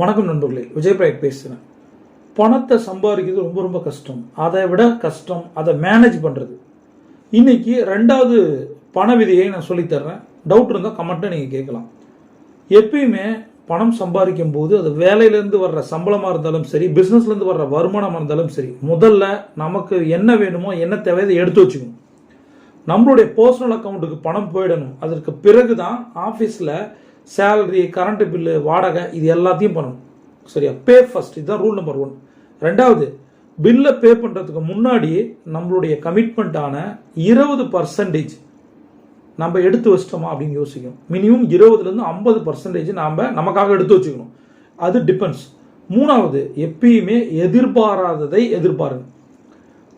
வணக்கம் நண்பர்களே விஜய் பிரயக் பேசுகிறேன் பணத்தை சம்பாதிக்கிறது ரொம்ப ரொம்ப கஷ்டம். அதை விட கஷ்டம் அதை மேனேஜ் பண்ணுறது இன்னைக்கு ரெண்டாவது பண விதியை நான் சொல்லித்தர்றேன் டவுட் இருந்தால் கமெண்ட்டை நீங்கள் கேட்கலாம். எப்பயுமே பணம் சம்பாதிக்கும் போது அது வேலையிலேருந்து வர்ற சம்பளமாக இருந்தாலும் சரி பிஸ்னஸ்லேருந்து வர்ற வருமானமாக இருந்தாலும் சரி முதல்ல நமக்கு என்ன வேணுமோ என்ன தேவையோ அதை எடுத்து வச்சுக்கணும். நம்மளுடைய பர்சனல் அக்கௌண்ட்டுக்கு பணம் போயிடணும். அதற்கு பிறகு தான் ஆஃபீஸில் சேலரி கரண்ட் பில்லு வாடகை இது எல்லாத்தையும் பண்ணணும். சரியா? பே ஃபர்ஸ்ட் இதுதான் ரூல் நம்பர் ஒன் ரெண்டாவது பில்லை பே பண்ணுறதுக்கு முன்னாடி நம்மளுடைய கமிட்மெண்ட்டான இருபது பர்சன்டேஜ் நம்ம எடுத்து வச்சிட்டோமா அப்படின்னு யோசிக்கணும். மினிமம் இருபதுலேருந்து ஐம்பது பர்சன்டேஜ் நாம் நமக்காக எடுத்து வச்சுக்கணும். அது டிபெண்ட்ஸ் மூணாவது எப்பயுமே எதிர்பாராததை எதிர்பாருங்க.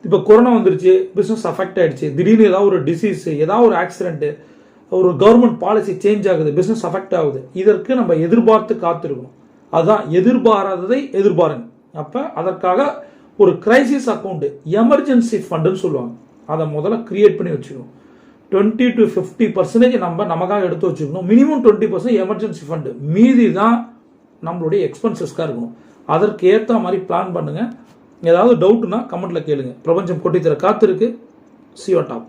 இப்போ கொரோனா வந்துருச்சு பிஸ்னஸ் அஃபெக்ட் ஆகிடுச்சு திடீர்னு ஏதாவது ஒரு டிசீஸ் ஏதாவது ஒரு ஆக்சிடெண்ட்டு ஒரு கவர்மெண்ட் பாலிசி சேஞ்ச் ஆகுது பிஸ்னஸ் அஃபெக்ட் ஆகுது. இதற்கு நம்ம எதிர்பார்த்து காத்திருக்கணும். அதுதான் எதிர்பாராததை எதிர்பாருங்க அப்போ அதற்காக ஒரு கிரைசிஸ் அக்கௌண்ட்டு எமர்ஜென்சி ஃபண்டுன்னு சொல்லுவாங்க. அதை முதல்ல கிரியேட் பண்ணி வச்சுக்கணும். டுவெண்ட்டி டு ஃபிஃப்டி பர்சன்டேஜ் நம்ம நமக்காக எடுத்து வச்சுக்கணும். Minimum twenty percent emergency fund மீதி தான் நம்மளுடைய எக்ஸ்பென்சஸ்க்காக இருக்கணும். அதற்கு ஏற்ற மாதிரி பிளான் பண்ணுங்கள் ஏதாவது டவுட்னா கமெண்ட்டில் கேளுங்க. பிரபஞ்சம் கொட்டித்தர காத்திருக்கு. சியோ டாப்